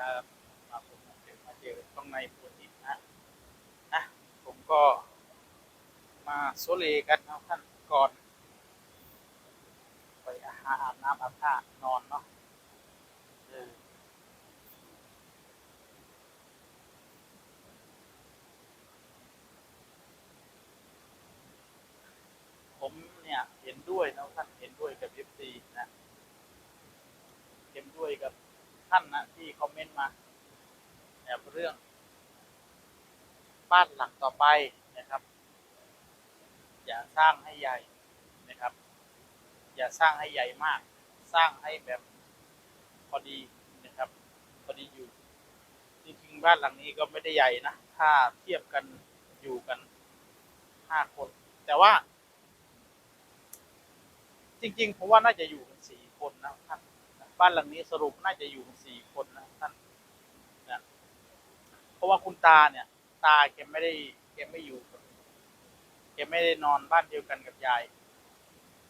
ครับมาผมเจอมาเจอข้างในปวดอีกนะนะผมก็มาโซเลกันนะท่านก่อนไปอาหาอาบน้ำอาบท่านอนเนาะผมเนี่ยเห็นด้วยนะท่านเห็นด้วยกับเอฟซีนะเห็นด้วยกับ ท่านนะที่คอมเมนต์มาแบบเรื่อง บ้านหลังต่อไปนะครับ อย่าสร้างให้ใหญ่นะครับ อย่าสร้างให้ใหญ่มาก สร้างให้แบบพอดีนะครับพอดีอยู่จริงๆบ้านหลังนี้ก็ไม่ได้ใหญ่นะถ้าเทียบกันอยู่กันห้าคน แต่ว่า จริง ๆ ผมว่าน่าจะอยู่กันสี่คนนะท่าน บ้านหลังนี้สรุปน่าจะอยู่สี่คนนะท่านนะเพราะว่าคุณตาเนี่ย ตาแกไม่ได้แกไม่อยู่แกไม่ได้นอนบ้านเดียวกันกับยาย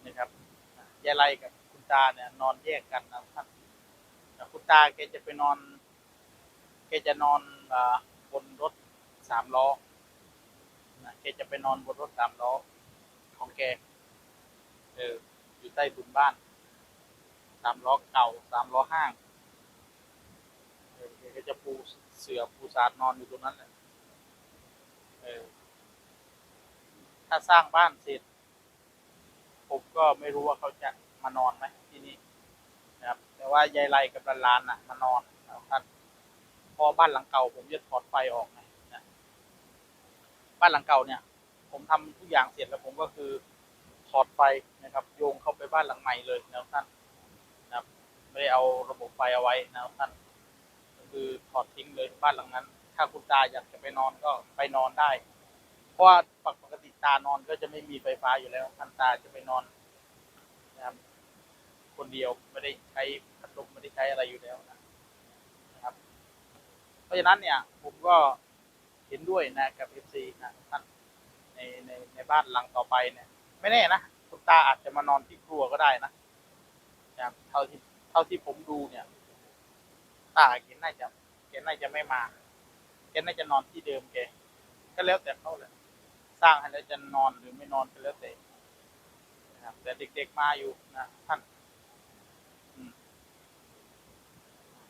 นะครับยายไรกับคุณตาเนี่ย นอนแยกกันนะท่านแต่คุณตาแกจะไปนอน แกจะนอนอบนรถสามล้อนะแกจะไปนอนบนรถสามล้อของแกเอออยู่ใต้ถุนบ้าน สามล้อเก่าสามล้อห้างเออก็จะปูเสือปูสาดนอนอยู่ตรงนั้นแหละเออถ้าสร้างบ้านเสร็จ ผมก็ไม่รู้ว่าเขาจะมานอนไหมที่นี่นะครับ แต่ว่ายายไรกับหลานๆน่ะมานอนนะครับพอบ้านหลังเก่า ผมจะถอดไฟออกไงนะบ้านหลังเก่าเนี่ย ผมทำทุกอย่างเสร็จแล้วผมก็คือถอดไฟนะครับ โยงเข้าไปบ้านหลังใหม่เลยนะท่านนะครับ ไม่ได้เอาระบบไฟเอาไว้นะครับท่านก็คือถอดทิ้งเลยบ้านหลังนั้น ถ้าคุณตาอยากจะไปนอนก็ไปนอนได้ เพราะว่าปกติตานอนก็จะไม่มีไฟฟ้าอยู่แล้วท่านตาจะไปนอนนะครับ คนเดียวไม่ได้ใช้พัดลมไม่ได้ใช้อะไรอยู่แล้วนะครับ เพราะฉะนั้นเนี่ย ผมก็เห็นด้วยนะกับเอฟซีนะท่านในในในบ้านหลังต่อไปเนี่ย ไม่แน่นะคุณตาอาจจะมานอนที่ครัวก็ได้นะนะครับเท่าที่ เท่าที่ผมดูเนี่ยตาแกน่าจะแกน่าจะไม่มาแกน่าจะนอนที่เดิมแกก็แล้วแต่เขาแหละสร้างให้แล้วจะนอนหรือไม่นอนก็แล้วแต่นะครับ แต่เด็กๆมาอยู่นะท่านอืม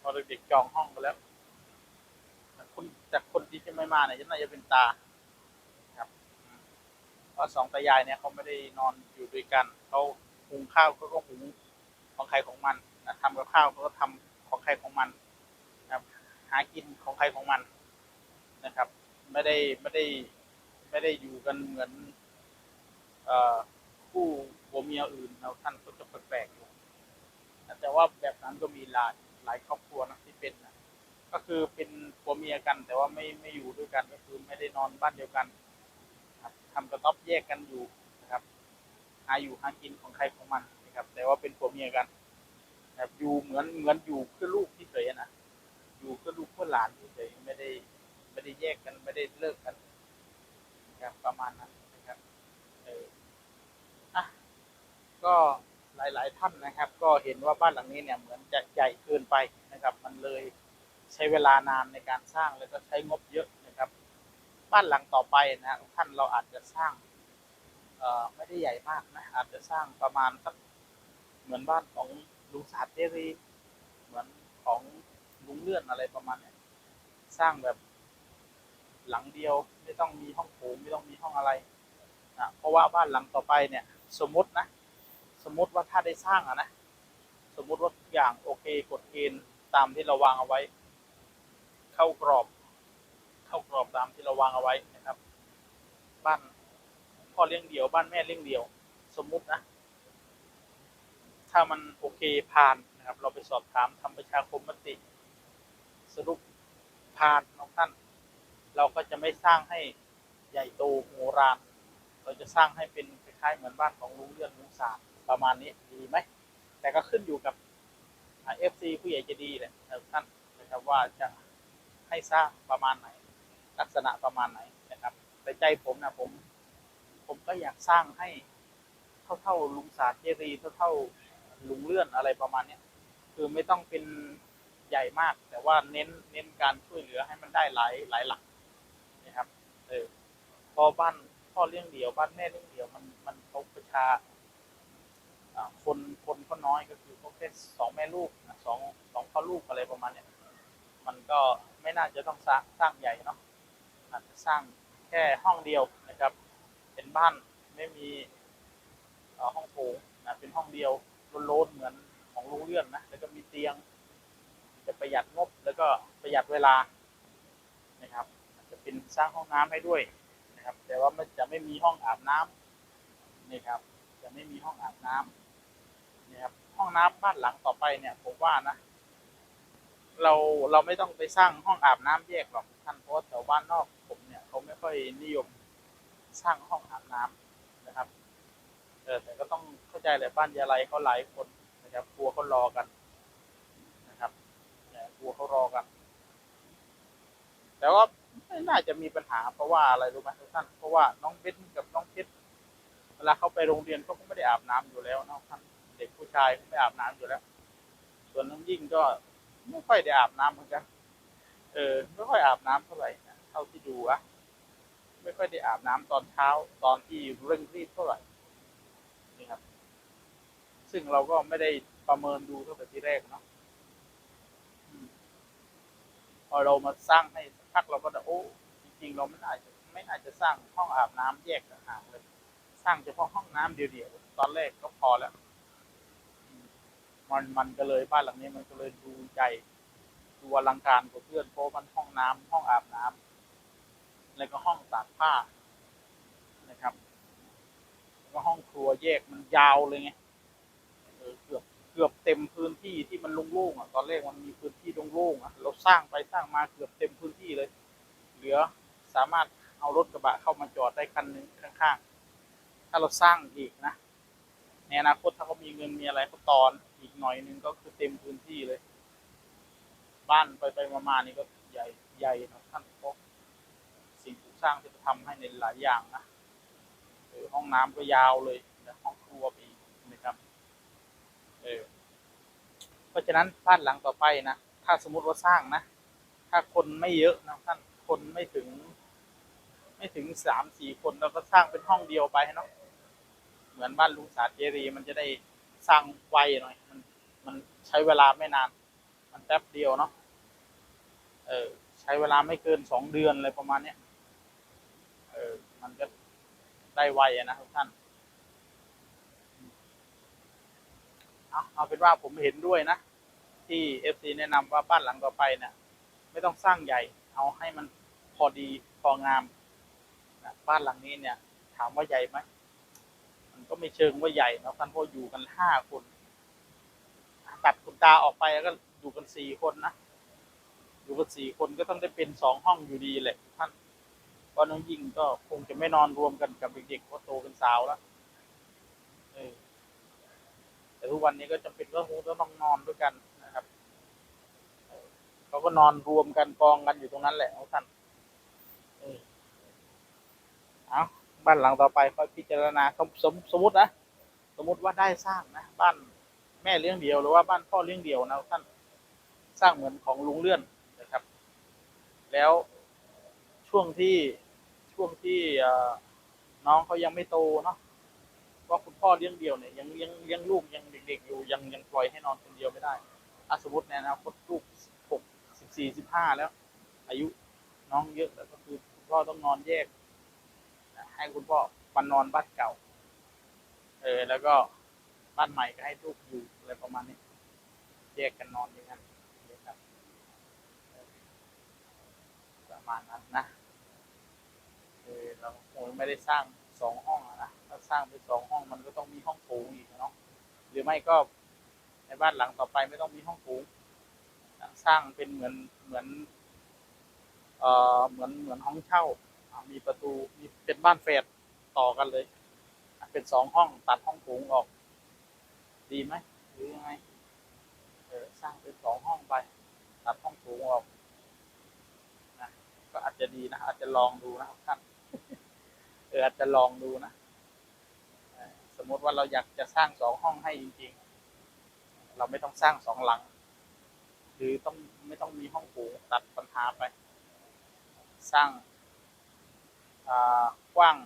พอเด็กๆจองห้องกันแล้วแต่คนแต่คนที่จะไม่มาเนี่ยจะน่าจะเป็นตาครับเพราะสองตายายเนี่ยเขาไม่ได้นอนอยู่ด้วยกันเขาหุงข้าวเขาก็หุงของใครของมัน ทำกับข้าวเขาก็ทำของใครของมันนะครับ หากินของใครของมันนะครับ ไม่ได้ไม่ได้ไม่ได้อยู่กันเหมือนคู่ผัวเมียอื่นเราท่านก็จะแปลกๆอยู่แต่ว่าแบบนั้นก็มีหลายหลายครอบครัวนะที่เป็นนะก็คือเป็นผัวเมียกัน แต่ว่าไม่ไม่อยู่ด้วยกันก็คือไม่ได้นอนบ้านเดียวกันครับทำกระต๊อบแยกกันอยู่นะครับ หาอยู่หากินของใครของมันนะครับ แต่ว่าเป็นผัวเมียกัน นะครับอยู่เหมือนเหมือนอยู่เพื่อลูกที่เฉยๆนะอยู่เพื่อลูกเพื่อหลานที่เฉยๆไม่ได้ไม่ได้แยกกันไม่ได้เลิกกันนะครับประมาณนั้นนะครับเอออะก็หลาย ๆ ท่านนะครับ ก็เห็นว่าบ้านหลังนี้เนี่ยเหมือนจะใหญ่เกินไปนะครับ มันเลยใช้เวลานานในการสร้างแล้วก็ใช้งบเยอะนะครับ บ้านหลังต่อไปนะท่านเราอาจจะสร้างเอ่อไม่ได้ใหญ่มากนะอาจจะสร้างประมาณสักเหมือนบ้านของ ลุงสาเตรีเหมือนของลุงเลื่อนอะไรประมาณเนี้ยสร้างแบบหลังเดียวไม่ต้องมีห้องโถงไม่ต้องมีห้องอะไรนะเพราะว่าบ้านหลังต่อไปเนี่ย สมมตินะ สมมติว่าถ้าได้สร้างอะนะสมมติว่าทุกอย่างโอเคกฎเกณฑ์ตามที่เราวางเอาไว้ เข้ากรอบ เข้ากรอบตามที่เราวางเอาไว้นะครับ บ้านพ่อเลี้ยงเดี่ยว บ้านแม่เลี้ยงเดี่ยว สมมุตินะ ถ้ามันโอเคผ่านนะครับ เราไปสอบถามทำประชาคมมติ สรุปผ่านน้องท่าน เราก็จะไม่สร้างให้ใหญ่โตโหรานเราจะสร้างให้เป็นคล้ายๆเหมือนบ้านของลุงเลื่อนลุงสาดประมาณนี้ดีไหมแต่ก็ขึ้นอยู่กับเอฟซีผู้ใหญ่จะดีแหละนะครับท่านนะครับว่าจะให้สร้างประมาณไหน ลักษณะประมาณไหนนะครับ แต่ใจผมนะผม ผมก็อยากสร้างให้เท่าๆลุงสาดเจรีเท่าๆ ลุงเลื่อนอะไรประมาณเนี้ยคือไม่ต้องเป็นใหญ่มาก แต่ว่าเน้นเน้นการช่วยเหลือให้มันได้หลายหลายหลักนะครับเออพอบ้านพ่อเลี้ยงเดี่ยวบ้านแม่เลี้ยงเดี่ยวมันมันเขาประชาคนคนก็น้อยก็คือเขาแค่สองแม่ลูกสองสองพ่อลูกอะไรประมาณเนี้ยมันก็ไม่น่าจะต้องสร้างสร้างใหญ่เนาะอาจจะสร้างแค่ห้องเดียวนะครับ เป็นบ้านไม่มีห้องโถงนะเป็นห้องเดียว โล้นๆเหมือนของโรงเรือนนะแล้วก็มีเตียง จะประหยัดงบแล้วก็ประหยัดเวลานะครับจะเป็นสร้างห้องน้ำให้ด้วยนะครับ แต่ว่ามันจะไม่มีห้องอาบน้ำนี่ครับ จะไม่มีห้องอาบน้ำนี่ครับห้องน้ำบ้านหลังต่อไปเนี่ยผมว่านะ เราเราไม่ต้องไปสร้างห้องอาบน้ำแยกหรอกท่านเพราะว่าแถวบ้านนอกผมเนี่ยเขาไม่ค่อยนิยมสร้างห้องอาบน้ำนะครับ ออแต่ก็ต้องเข้าใจแหละบ้านยาไรเขาหลายคนนะครับกลัวเขารอกันนะครับเนี่ยกลัวเขารอกัน แต่ว่าไม่น่าจะมีปัญหาเพราะว่าอะไรรู้ไหมทุกท่านเพราะว่าน้องเบนกับน้องเพชรเวลาเขาไปโรงเรียนเขาก็ไม่ได้อาบน้ำอยู่แล้วนะท่านเด็กผู้ชายเขาไม่อาบน้ำอยู่แล้ว ส่วนน้องยิ่งก็ไม่ค่อยได้อาบน้ำเหมือนกัน เออไม่ค่อยอาบน้ำเท่าไหร่นะเท่าที่ดูอะไม่ค่อยได้อาบน้ำตอนเช้าตอนที่เร่งรีบเท่าไหร่ นี่ครับ ซึ่งเราก็ไม่ได้ประเมินดูตั้งแต่ที่แรกเนาะพอเรามาสร้างให้พักเราก็จะโอ้จริงๆ เราไม่น่าจจะไม่น่าจจะสร้างห้องอาบน้ำแยกต่างหากเลย สร้างเฉพาะห้องน้ำเดียวๆตอนแรกก็พอแล้ว มันมันก็เลยบ้านหลังนี้มันก็เลยดูใหญ่ดูอลังการกว่าเพื่อนเพราะมันห้องน้ำห้องอาบน้ำแล้วก็ห้องตากผ้านะครับ วก็ห้องครัวแยกมันยาวเลยไงเออเกือบเกือบเต็มพื้นที่ที่มันโล่งๆอะตอนแรกมันมีพื้นที่โล่งๆอะเราสร้างไปสร้างมาเกือบเต็มพื้นที่เลย เหลือสามารถเอารถกระบะเข้ามาจอดได้คันนึงข้างๆ ถ้าเราสร้างอีกนะในอนาคตถ้าเขามีเงินมีอะไรเขาตอนอีกหน่อยนึงก็คือเต็มพื้นที่เลย บ้านไปไปมามานี่ก็ใหญ่ใหญ่นะท่านพราะสิ่งปลูกสร้างที่จะทำให้ในหลายอย่างนะ เออห้องน้ำก็ยาวเลยและห้องครัวไปอีกนะครับเออเพราะฉะนั้นบ้านหลังต่อไปนะถ้าสมมติว่าสร้างนะ ถ้าคนไม่เยอะนะท่านคนไม่ถึง ไม่ถึงสามสี่คนเราก็สร้างเป็นห้องเดียวไปเนาะเหมือนบ้านลุงสาเจรีมันจะได้สร้างไวหน่อยมันมันใช้เวลาไม่นาน มันแป๊บเดียวเนาะเออใช้เวลาไม่เกินสองเดือนอะไรประมาณเนี้ยเออมันก็ ได้ไวนะทุกท่านเอาเป็นว่าผมเห็นด้วยนะ ที่เอฟซีแนะนำว่าบ้านหลังต่อไปเนี่ยไม่ต้องสร้างใหญ่ เอาให้มันพอดีพองามนะบ้านหลังนี้เนี่ย ถามว่าใหญ่ไหมมันก็ไม่เชิงว่าใหญ่นะท่านเพราะอยู่กันห้าคน ตัดคุณตาออกไปแล้วก็อยู่กันสี่คนนะ อยู่กันสี่คนก็ต้องได้เป็นสองห้องอยู่ดีแหละท่าน เพราะน้องยิ่งก็คงจะไม่นอนรวมกันกับเด็กๆเพราะโตเป็นสาวแล้วแต่ทุกวันนี้ก็จำเป็นก็คงต้องนอนด้วยกันนะครับเขาก็นอนรวมกันกองกันอยู่ตรงนั้นแหละท่านเอาบ้านหลังต่อไปค่อยพิจารณาสมสมสมมตินะสมมติว่าได้สร้างนะบ้านแม่เลี้ยงเดียวหรือว่าบ้านพ่อเลี้ยงเดียวนะท่านสร้างเหมือนของลุงเลื่อนนะครับ แล้ว ช่วงที่ช่วงที่น้องเขายังไม่โตเนาะว่าคุณพ่อเลี้ยงเดี่ยวเนี่ยยังเลี้ยงเลี้ยงลูกยังเด็ก ๆ อยู่ยังยังปล่อยให้นอนคนเดียวไม่ได้ถ้าสมมติในอนาคตลูกหกสิบสี่สิบห้าแล้ว อายุน้องเยอะแล้วก็คือคุณพ่อต้องนอนแยก ให้คุณพ่อมันนอนบ้านเก่า เออ แล้วก็บ้านใหม่ก็ให้ลูกอยู่อะไรประมาณนี้แยกกันนอนอย่างนั้นประมาณนั้นนะ ไม่ได้สร้างสองห้องนะถ้าสร้างเป็นสองห้องมันก็ต้องมีห้องโถงอีกเนาะหรือไม่ก็ในบ้านหลังต่อไปไม่ต้องมีห้องโถงสร้างเป็นเหมือนเหมือนเอ่อเหมือนเหมือนห้องเช่า มีประตูมีเป็นบ้านแฝดต่อกันเลย เป็นสองห้องตัดห้องโถงออก ดีไหมหรือยังไงเออสร้างเป็นสองห้องไป ตัดห้องโถงออกนะก็อาจจะดีนะอาจจะลองดูนะครับท่าน เอออาจจะลองดูนะสมมติว่าเราอยากจะสร้างสองห้องให้จริง ๆ เราไม่ต้องสร้างสองหลังคือต้องไม่ต้องมีห้องโถงตัดปัญหาไป สร้างกว้าง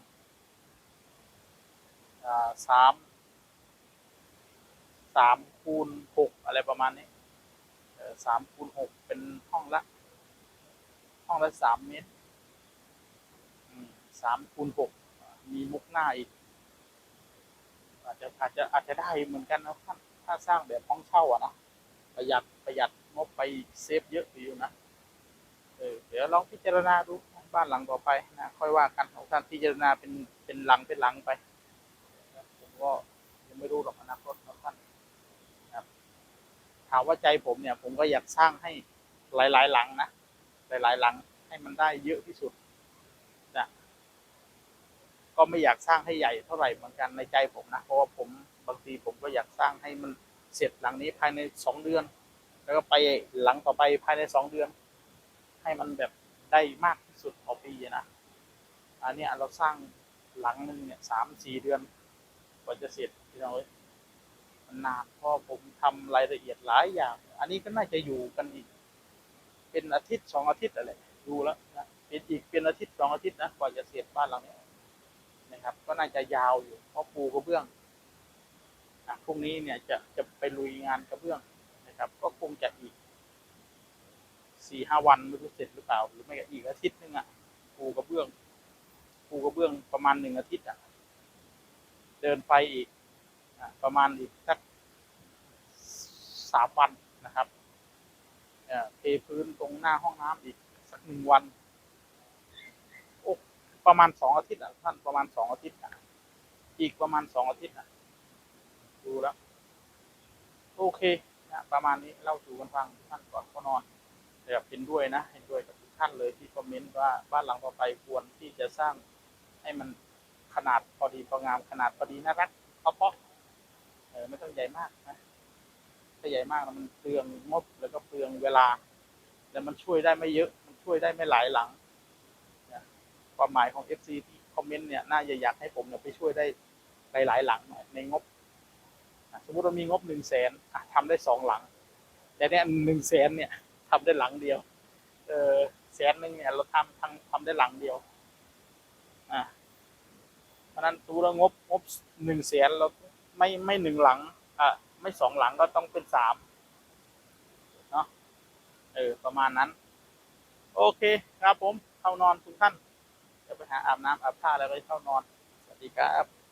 สามสามคูณหกอะไรประมาณนี้สามคูณหกเป็นห้องละ ห้องละสามเมตร สามคูณหกมีมุกหน้าอีก อาจจะอาจจะอาจจะได้เหมือนกันนะท่านถ้าสร้างแบบห้องเช่าอะนะประหยัดประหยัดงบไปเซฟเยอะอยู่นะเออเดี๋ยวลองพิจารณาดูบ้านหลังต่อไปนะค่อยว่ากันของท่านพิจารณาเป็นเป็นหลังเป็นหลังไปผมก็ยังไม่รู้หรอกอนาคตของท่านนะถามว่าใจผมเนี่ย ผมก็อยากสร้างให้หลาย ๆ หลังนะหลาย ๆ หลังให้มันได้เยอะที่สุด ก็ไม่อยากสร้างให้ใหญ่เท่าไหร่เหมือนกันในใจผมนะ เพราะว่าผมบางทีผมก็อยากสร้างให้มันเสร็จหลังนี้ภายในสองเดือน แล้วก็ไปหลังต่อไปภายในสองเดือน ให้มันแบบได้มากที่สุดต่อปีนะอันนี้เราสร้างหลังหนึ่งเนี่ยสามสี่เดือนกว่าจะเสร็จพี่น้องเอ้ยมันนานเพราะผมทำรายละเอียดหลายอย่าง อันนี้ก็น่าจะอยู่กันอีก เป็นอาทิตย์สองอาทิตย์อะไรดูแล้วนะเป็นอีกเป็นอาทิตย์สองอาทิตย์นะกว่าจะเสร็จบ้านหลังเนี้ย ครับ ก็น่าจะยาวอยู่ เพราะปูกระเบื้องอะพรุ่งนี้เนี่ยจะจะไปลุยงานกระเบื้องนะครับ ก็คงจะอีกสี่ห้าวันไม่รู้เสร็จหรือเปล่า หรือไม่ก็อีกอาทิตย์นึงอะปูกระเบื้องปูกระเบื้องประมาณหนึ่งอาทิตย์อะ เดินไปอีกอประมาณอีกสักสามวันนะครับเทพื้นตรงหน้าห้องน้ำอีกสักหนึ่งวัน ประมาณสองอาทิตย์อะท่านประมาณสองอาทิตย์อะอีกประมาณสองอาทิตย์อะดูแล้วโอเคนะประมาณนี้เล่าสู่กันฟังท่านก่อนก็นอนแต่เห็นด้วยนะเห็นด้วยกับทุกท่านเลยที่คอมเมนต์ว่าบ้านหลังต่อไปควรที่จะสร้างให้มันขนาดพอดีพองามขนาดพอดีน่ารักเพาะเออไม่ต้องใหญ่มากนะถ้าใหญ่มากมันเปลืองงบแล้วก็เปลืองเวลา แต่มันช่วยได้ไม่เยอะ มันช่วยได้ไม่หลายหลัง ความหมายของ FC ที่คอมเมนต์เนี่ยน่าจะอยากให้ผมเนี่ยไปช่วยได้หลาย ๆ หลังในงบสมมติเรามีงบหนึ่งแสนทำได้สองหลัง แต่เนี่ยหนึ่งแสนเนี่ยทำได้หลังเดียว เออแสนหนึ่งเนี่ย เราทำทำทำได้หลังเดียวอะเพราะนั้นตัวเรางบงบหนึ่งแสนเราไม่ไม่หนึ่งหลังอะไม่สองหลังก็ต้องเป็นสามเนาะเออประมาณนั้น โอเคครับผมเข้านอนทุกท่าน หาอาบน้ำอาบท่าแล้วก็เข้านอน สวัสดีครับ